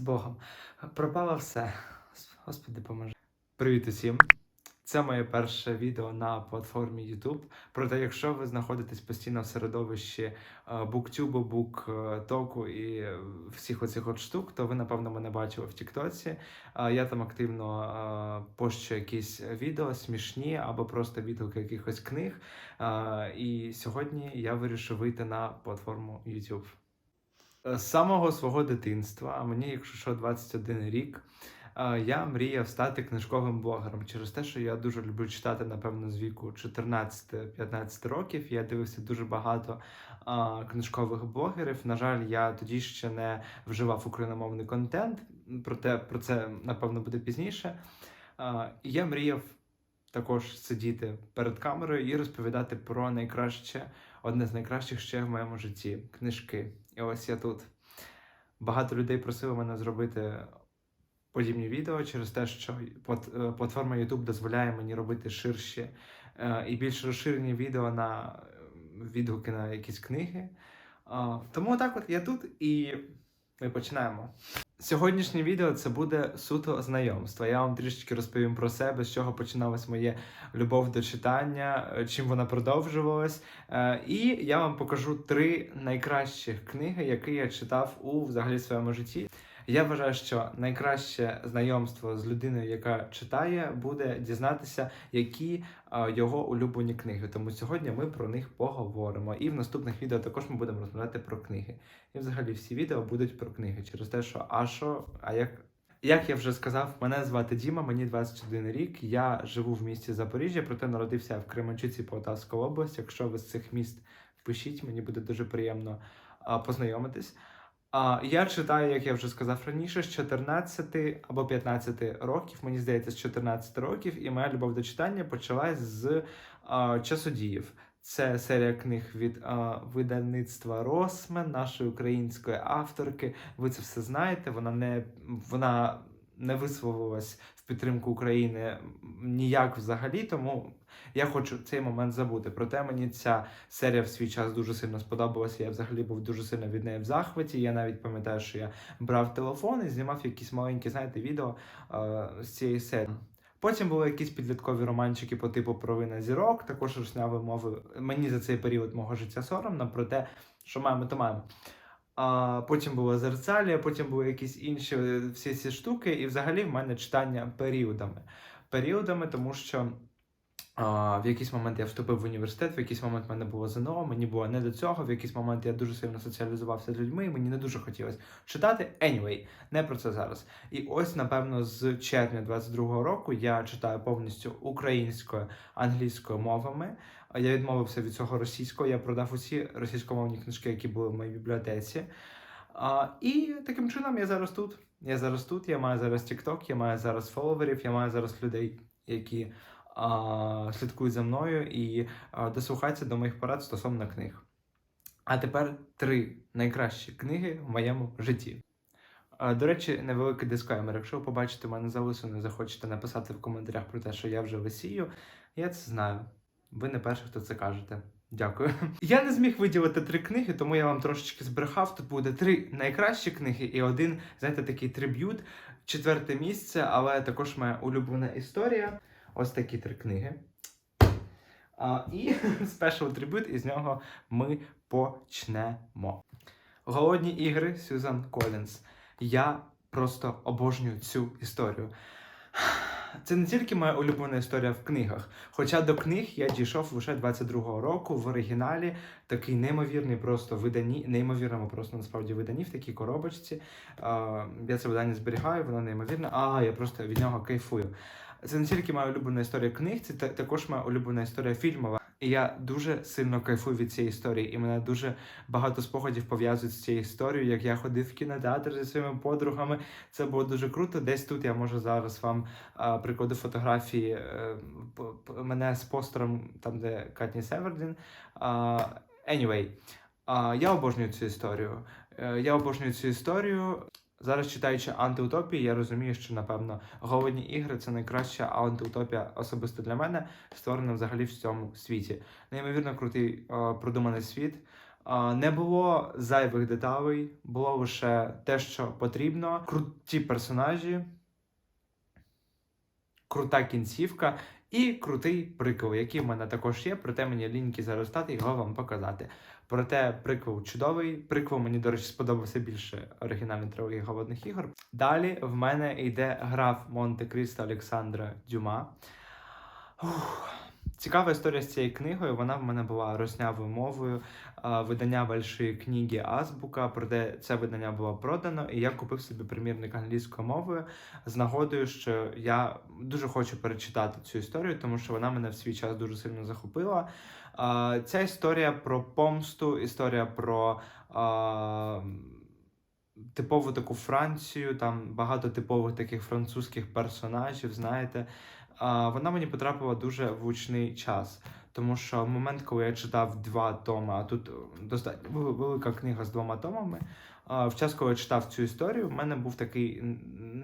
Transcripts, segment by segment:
з Богом. Пропало все. Господи, поможи. Привіт усім. Це моє перше відео на платформі YouTube. Проте, якщо ви знаходитесь постійно в середовищі е, буктюбу, буктоку і е, всіх оцих от штук, то ви, напевно, мене бачили в Тіктоці. Е, Я там активно пощу якісь відео смішні або просто відгуки якихось книг. І сьогодні я вирішив вийти на платформу YouTube. Е, З самого свого дитинства, а мені, якщо що, 21 рік, е, я мріяв стати книжковим блогером через те, що я дуже люблю читати, напевно, з віку 14-15 років. Я дивився дуже багато книжкових блогерів. На жаль, я тоді ще не вживав україномовний контент, проте про це напевно буде пізніше. І я мріяв також сидіти перед камерою і розповідати про найкраще, одне з найкращих ще в моєму житті книжки. І ось я тут. Багато людей просили мене зробити подібні відео через те, що е, платформа YouTube дозволяє мені робити ширші е, і більш розширені відео на відгуки на якісь книги. Тому так от я тут і ми починаємо. Сьогоднішнє відео це буде суто знайомство. Я вам трішечки розповім про себе, з чого починалась моє любов до читання, е, чим вона продовжувалась. Е, І я вам покажу три найкращих книги, які я читав у взагалі своєму житті. Я вважаю, що найкраще знайомство з людиною, яка читає, буде дізнатися, які його улюблені книги. Тому сьогодні ми про них поговоримо. І в наступних відео також ми будемо розмовляти про книги. І взагалі всі відео будуть про книги через те, що а що, а як. Як я вже сказав, мене звати Діма, мені 21 рік. Я живу в місті Запоріжжя, проте народився в Кременчуці, Полтавська область. Якщо ви з цих міст пишіть, мені буде дуже приємно познайомитись. А, я читаю, як я вже сказав раніше, з 14 або 15 років, мені здається, з 14 років, і моя любов до читання почалась з часодіїв. Це серія книг від а, видавництва Росмен, нашої української авторки. Ви це все знаєте. Вона не вона не висловилась підтримку України ніяк взагалі, тому я хочу цей момент забути. Проте мені ця серія в свій час дуже сильно сподобалася. Я взагалі був дуже сильно від неї в захваті. Я навіть пам'ятаю, що я брав телефон і знімав якісь маленькі, знаєте, відео е, з цієї серії. Потім були якісь підліткові романчики по типу провина зірок, також рушняві мови. Мені за цей період мого життя соромно, про те, що маємо, то маємо. А потім була зерцалія, потім були якісь інші е, всі ці штуки, і взагалі в мене читання періодами. Періодами, тому що в якийсь момент я вступив в університет, в якийсь момент в мене було ЗНО, мені було не до цього, в якийсь момент я дуже сильно соціалізувався з людьми, і мені не дуже хотілося читати. Anyway, не про це зараз. І ось, напевно, з червня 22-го року я читаю повністю українською, англійською мовами. Я відмовився від цього російського, я продав усі російськомовні книжки, які були в моїй бібліотеці. А, і таким чином я зараз тут. Я зараз тут, я маю зараз TikTok, я маю зараз фоловерів, я маю зараз людей, які слідкують за мною і дослухаються до моїх порад стосовно книг. А тепер три найкращі книги в моєму житті. До речі, невеликий дисклеймер. Якщо ви побачите мене залисано і захочете написати в коментарях про те, що я вже висію, я це знаю. Ви не перший, хто це кажете. Дякую. Я не зміг виділити три книги, тому я вам трошечки збрехав. Тут буде три найкращі книги і один, знаєте, такий триб'ют, четверте місце, але також моя улюблена історія. Ось такі три книги. А, і спешл трибют, і з нього ми почнемо. Голодні ігри Сюзан Колінс. Я просто обожнюю цю історію. Це не тільки моя улюблена історія в книгах. Хоча до книг я дійшов лише 22-го року в оригіналі, такий неймовірний просто видані, неймовірному просто насправді видані в такій коробочці. Я це видання зберігаю, воно неймовірне. А я просто від нього кайфую. Це не тільки моя улюблена історія книг, це також моя улюблена історія фільмова. І я дуже сильно кайфую від цієї історії, і мене дуже багато спогадів пов'язують з цією історією, як я ходив в кінотеатр зі своїми подругами. Це було дуже круто. Десь тут я можу зараз вам а, прикладу фотографії е, п- п- мене з постером, там де Катні Севердін. А, anyway, а, я обожнюю цю історію. Е, Я обожнюю цю історію. Зараз читаючи антиутопії, я розумію, що напевно голодні ігри це найкраща антиутопія особисто для мене, створена взагалі в цьому світі. Неймовірно крутий продуманий світ. Не було зайвих деталей, було лише те, що потрібно. Круті персонажі, крута кінцівка і крутий прикол, який в мене також є, проте мені ліньки зараз стати його вам показати. Проте приквел чудовий. Приквел мені, до речі, сподобався більше оригінальний трилогії голодних ігор. Далі в мене йде граф Монте-Крісто Олександра Дюма. Ух. Цікава історія з цією книгою. Вона в мене була рознявою мовою. Видання большої книги Азбука, проте це видання було продано, і я купив собі примірник англійською мовою з нагодою, що я дуже хочу перечитати цю історію, тому що вона мене в свій час дуже сильно захопила. Ця історія про помсту, історія про типову таку Францію, там багато типових таких французьких персонажів, знаєте. Вона мені потрапила дуже в гучний час. Тому що момент, коли я читав два томи, а тут достатньо велика книга з двома томами. В час, коли я читав цю історію, в мене був такий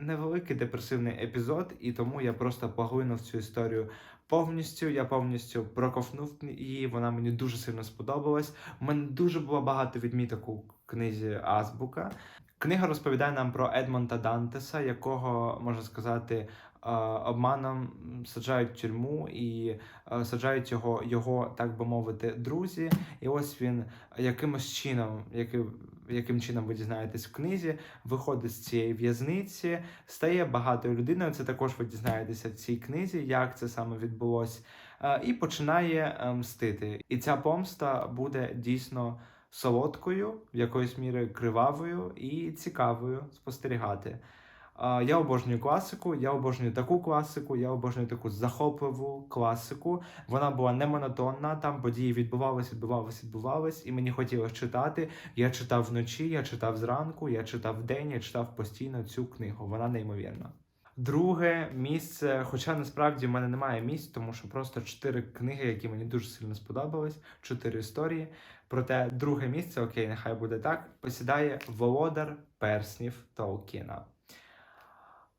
невеликий депресивний епізод, і тому я просто поглинув цю історію повністю. Я повністю проковтнув її. Вона мені дуже сильно сподобалась. У мене дуже було багато відміток у книзі Азбука. Книга розповідає нам про Едмонта Дантеса, якого можна сказати. Е, Обманом саджають в тюрму і е, саджають його, його, так би мовити, друзі. І ось він якимось чином, яким, яким чином ви дізнаєтесь в книзі, виходить з цієї в'язниці, стає багатою людиною. Це також ви дізнаєтеся в цій книзі, як це саме відбулось, е, і починає мстити. І ця помста буде дійсно солодкою, в якоїсь міри кривавою і цікавою спостерігати. Я обожнюю класику, я обожнюю таку класику, я обожнюю таку захопливу класику. Вона була не монотонна, там події відбувались, відбувались, відбувались, і мені хотілося читати. Я читав вночі, я читав зранку, я читав вдень, я читав постійно цю книгу. Вона неймовірна. Друге місце, хоча насправді в мене немає місць, тому що просто чотири книги, які мені дуже сильно сподобались, чотири історії. Проте друге місце, окей, нехай буде так, посідає Володар Перснів Толкіна.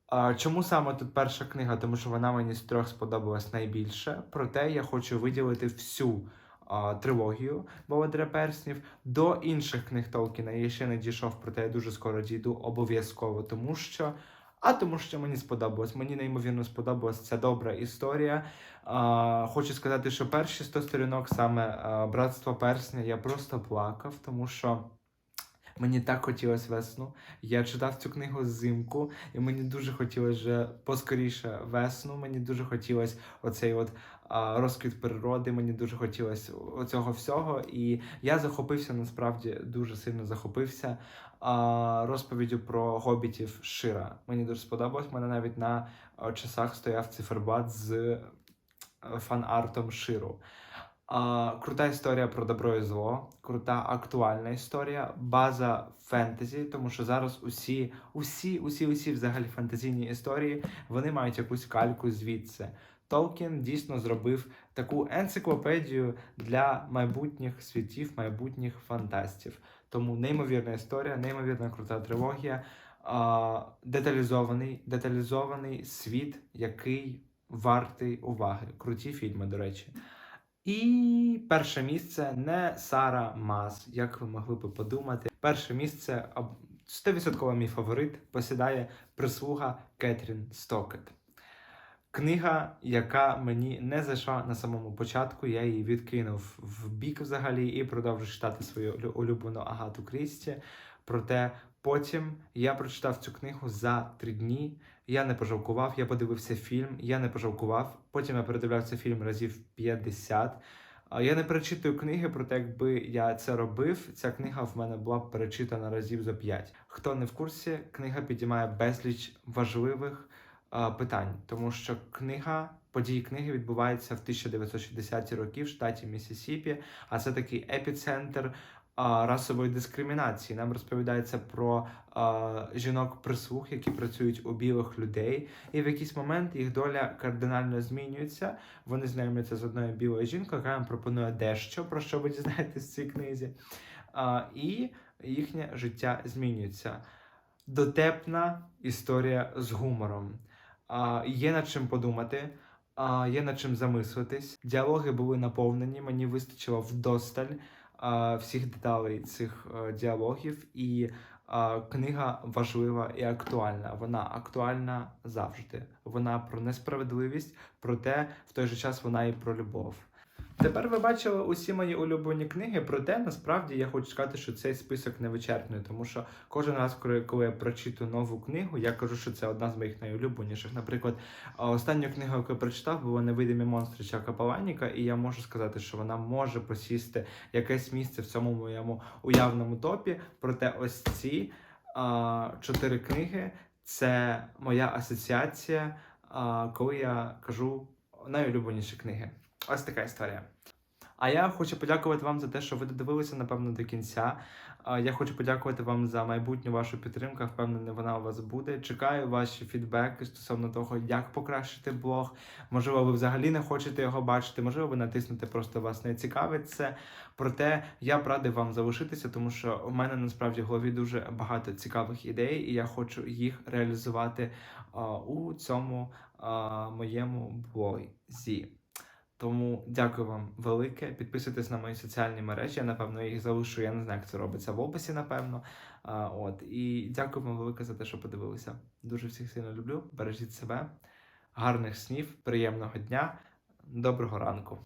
А, Чому саме тут перша книга? Тому що вона мені з трьох сподобалась найбільше. Проте я хочу виділити всю а, трилогію Володаря Перснів. До інших книг Толкіна я ще не дійшов, проте я дуже скоро дійду обов'язково, тому що. А тому, що мені сподобалось. Мені неймовірно сподобалась ця добра історія. А, хочу сказати, що перші 100 сторінок, саме братство персня, я просто плакав, тому що. Мені так хотілося весну. Я читав цю книгу взимку, і мені дуже хотілося вже поскоріше весну. Мені дуже хотілося оцей от розквіт природи. Мені дуже хотілося оцього всього. І я захопився насправді дуже сильно захопився розповіддю про гобітів Шира. Мені дуже сподобалось. Мене навіть на часах стояв циферблат з е, фан-артом Ширу. А, крута історія про добро і зло, крута актуальна історія, база фентезі, тому що зараз усі, усі, усі, усі взагалі фентезійні історії вони мають якусь кальку звідси. Толкін дійсно зробив таку енциклопедію для майбутніх світів, майбутніх фантастів. Тому неймовірна історія, неймовірна крута трилогія, а, деталізований, деталізований світ, який вартий уваги. Круті фільми, до речі. І перше місце не Сара Мас, як ви могли би подумати. Перше місце аб- 100% мій фаворит посідає прислуга Кетрін Стокет. Книга, яка мені не зайшла на самому початку, я її відкинув в бік взагалі і продовжу читати свою улюблену Агату Крісті. Проте потім я прочитав цю книгу за три дні. Я не пожалкував, я подивився фільм, я не пожалкував. Потім я передивлявся фільм разів 50. Я не перечитую книги, проте якби я це робив, ця книга в мене була б перечитана разів за 5. Хто не в курсі, книга підіймає безліч важливих а, питань, тому що книга, події книги відбуваються в 1960-ті роки в штаті Міссісіпі, а це такий епіцентр расової дискримінації. Нам розповідається про а, жінок-прислуг, які працюють у білих людей, і в якийсь момент їх доля кардинально змінюється. Вони знайомляться з одною білою жінкою, яка їм пропонує дещо, про що ви дізнаєтесь в цій книзі. І їхнє життя змінюється. Дотепна історія з гумором. А, є над чим подумати, а, є над чим замислитись. Діалоги були наповнені, мені вистачило вдосталь. Всіх деталей цих е, діалогів, і книга важлива і актуальна. Вона актуальна завжди. Вона про несправедливість, проте в той же час вона і про любов. Тепер ви бачили усі мої улюблені книги, проте насправді я хочу сказати, що цей список не вичерпний, тому що кожен раз, коли, я прочитую нову книгу, я кажу, що це одна з моїх найулюбленіших. Наприклад, останню книгу, яку я прочитав, була Невидимі монстри Чака Паланіка, і я можу сказати, що вона може посісти якесь місце в цьому моєму уявному топі. Проте ось ці а, чотири книги це моя асоціація, а, коли я кажу найулюбленіші книги. Ось така історія. А я хочу подякувати вам за те, що ви додивилися, напевно, до кінця. Я хочу подякувати вам за майбутню вашу підтримку. Впевнений, вона у вас буде. Чекаю ваші фідбеки стосовно того, як покращити блог. Можливо, ви взагалі не хочете його бачити, можливо, ви натиснете, просто вас не цікавить це. Проте я б радий вам залишитися, тому що у мене насправді в голові дуже багато цікавих ідей, і я хочу їх реалізувати у цьому моєму блозі. Тому дякую вам велике. Підписуйтесь на мої соціальні мережі. Я напевно їх залишу. Я не знаю, як це робиться в описі, напевно. А, от і дякую вам велике за те, що подивилися. Дуже всіх сильно люблю. Бережіть себе, гарних снів, приємного дня, доброго ранку.